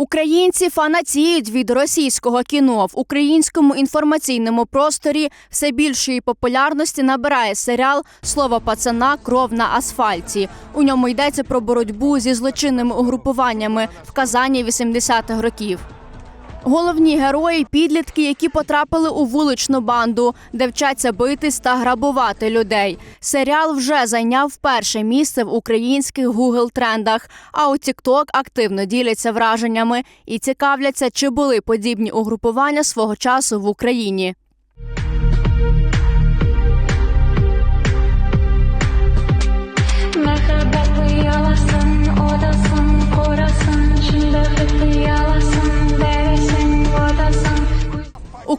Українці фанатіють від російського кіно в українському інформаційному просторі. Все більшої популярності набирає серіал Слово пацана кров на асфальті. У ньому йдеться про боротьбу зі злочинними угрупуваннями в Казані 80-х років. Головні герої підлітки, які потрапили у вуличну банду, де вчаться битись та грабувати людей. Серіал вже зайняв перше місце в українських Google трендах. А у TikTok активно діляться враженнями і цікавляться, чи були подібні угрупування свого часу в Україні.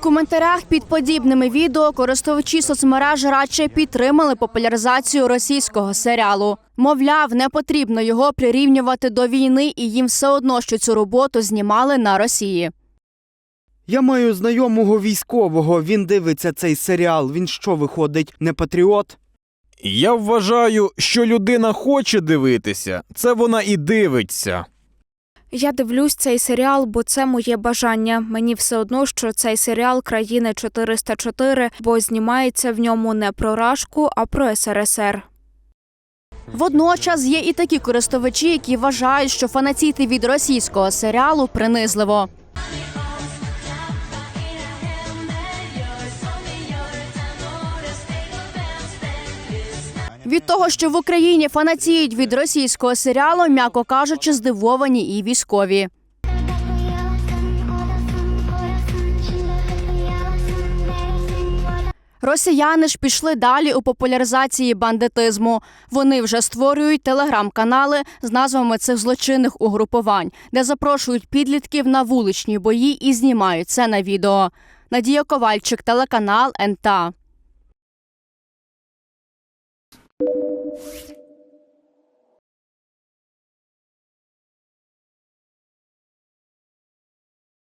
Коментарях під подібними відео користувачі соцмереж радше підтримали популяризацію російського серіалу. Мовляв, не потрібно його прирівнювати до війни, і їм все одно, що цю роботу знімали на Росії. Я маю знайомого військового. Він дивиться цей серіал. Він що виходить, не патріот? Я вважаю, що людина хоче дивитися, це вона і дивиться. Я дивлюсь цей серіал, бо це моє бажання. Мені все одно, що цей серіал країни 404, бо знімається в ньому не про Рашку, а про СРСР. Водночас є і такі користувачі, які вважають, що фанатіти від російського серіалу принизливо. Від того, що в Україні фанатіють від російського серіалу, м'яко кажучи, здивовані і військові. Росіяни ж пішли далі у популяризації бандитизму. Вони вже створюють телеграм-канали з назвами цих злочинних угрупувань, де запрошують підлітків на вуличні бої і знімають це на відео. Надія Ковальчик, телеканал НТА. you